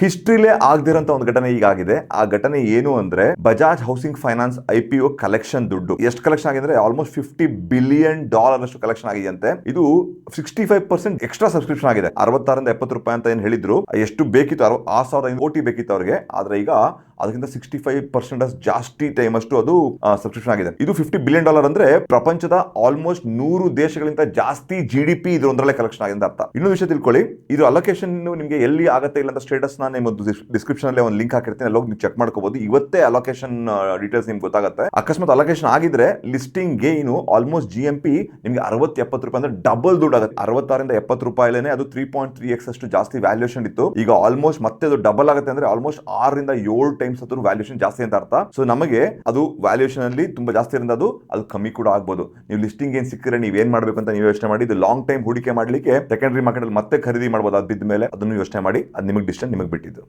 ಹಿಸ್ಟ್ರಿಲೇ ಆಗದಿರಂತ ಒಂದು ಘಟನೆ ಈಗ ಆಗಿದೆ ಆ ಘಟನೆ ಏನು ಅಂದ್ರೆ Bajaj housing finance I P O collection ದುಡ್ಡು. ಎಷ್ಟು ಕಲೆಕ್ಷನ್ ಆಗಿದೆ ಆಲ್ಮೋಸ್ಟ್ ಫಿಫ್ಟಿ ಬಿಲಿಯನ್ ಡಾಲರ್ ಅಷ್ಟು ಕಲೆಕ್ಷನ್ ಆಗಿದೆಯಂತೆ. ಇದು sixty five percent extra subscription ಆಗಿದೆ. ಅರವತ್ತಾರಿಂದ ಎಪ್ಪತ್ತು ರೂಪಾಯಿ ಅಂತ ಏನು ಹೇಳಿದ್ರು, ಎಷ್ಟು ಬೇಕಿತ್ತು, ಅರವ ಆ ಸಾವಿರದ ಕೋಟಿ ಬೇಕಿತ್ತು ಅವ್ರಿಗೆ. ಆದ್ರೆ ಈಗ ಅದಕ್ಕಿಂತ ಸಿಕ್ಸ್ಟಿ ಫೈವ್ ಪರ್ಸೆಂಟ್ ಜಾಸ್ತಿ ಟೈಮ್ ಅಷ್ಟು ಅದು ಸಬ್ಸ್ಕ್ರಿಪ್ಷನ್ ಆಗಿದೆ. ಇದು ಫಿಫ್ಟಿ ಬಿಲಿಯನ್ ಡಾಲರ್ ಅಂದ್ರೆ ಪ್ರಪಂಚದ ಆಲ್ಮೋಸ್ಟ್ ನೂರು ದೇಶಗಳಿಂದ ಜಾಸ್ತಿ ಜಿ ಡಿ ಪಿ ಇದರೊಂದರಲ್ಲೇ ಕಲೆಕ್ಷನ್ ಆಗಿದೆ ಅರ್ಥ. ಇನ್ನೊಂದು ವಿಷಯ ತಿಳ್ಕೊಳ್ಳಿ, ಇದು ಅಲೋಕೇಶನ್ ನಿಮಗೆ ಎಲ್ಲಿ ಆಗುತ್ತೆ ಇಲ್ಲ ಅಂತ ಸ್ಟೇಟಸ್ ನಾನು ನಿಮ್ಮದು ಡಿಸ್ಕ್ರಿಪ್ಷನ್ ಅಲ್ಲಿ ಒಂದು ಲಿಂಕ್ ಹಾಕಿರ್ತೀನಿ ಅಲ್ಲಿ ಹೋಗಿ ನೀವು ಚೆಕ್ ಮಾಡ್ಕೋಬಹುದು ಇವತ್ತೇ ಅಲೋಕೇಶನ್ ಡೀಟೇಲ್ಸ್ ನಿಮ್ಗೆ ಗೊತ್ತಾಗುತ್ತೆ. ಅಕಸ್ಮಾತ್ ಅಲೋಕೇಶನ್ ಆಗಿದ್ರೆ listing gain almost G M P ನಿಮಗೆ ಅರವತ್ತು ಎಪ್ಪತ್ತು ರೂಪಾಯಿ ಅಂದ್ರೆ ಡಬಲ್ ದುಡ್ಡು ಆಗುತ್ತೆ. ಅರವತ್ತಾರಿಂದ ಎಪ್ಪತ್ತು ರೂಪಾಯಿಲೇನೆ ಅದು ತ್ರೀ ಪಾಯಿಂಟ್ ತ್ರೀ ಎಕ್ಸ್ ಅಷ್ಟು ಜಾಸ್ತಿ ವ್ಯಾಲ್ಯೂಷನ್ ಇತ್ತು. ಈಗ ಆಲ್ಮೋಸ್ಟ್ ಮತ್ತೆ ಅದು ಡಬಲ್ ಆಗುತ್ತೆ ಅಂದ್ರೆ ಆಲ್ಮೋಸ್ಟ್ ಆರರಿಂದ ಏಳು ಟೈಮ್ಸ್ ಅದ್ರ ವ್ಯಾಲ್ಯೂಷನ್ ಜಾಸ್ತಿ ಅಂತ ಅರ್ಥ. ಸೊ ನಮಗೆ ಅದು ವ್ಯಾಲ್ಯೂಷನ್ ಅಲ್ಲಿ ತುಂಬಾ ಜಾಸ್ತಿ ಇರೋದು ಅದು ಅದು ಕಮ್ಮಿ ಕೂಡ ಆಗ್ಬೋದು. ನೀವು ಲಿಸ್ಟಿಂಗ್ ಏನ್ ಸಿಕ್ಕಿದ್ರೆ ನೀವು ಏನ್ ಮಾಡ್ಬೇಕು ಅಂತ ನೀವು ಯೋಚನೆ ಮಾಡಿ, ಇದು ಲಾಂಗ್ ಟೈಮ್ ಹೂಡಿಕೆ ಮಾಡ್ಲಿಕ್ಕೆ ಸೆಕೆಂಡರಿ ಮಾರ್ಕೆಟ್ ಅಲ್ಲಿ ಮತ್ತೆ ಖರೀದಿ ಮಾಡಬಹುದು ಅದ್ ಬಿದ್ದ ಮೇಲೆ ಅದನ್ನು ಯೋಚನೆ ಮಾಡಿ, ಅದು ನಿಮಗೆ ಡಿಸಿಷನ್ ನಿಮಗೆ ಬಿಟ್ಟಿದ್ದು.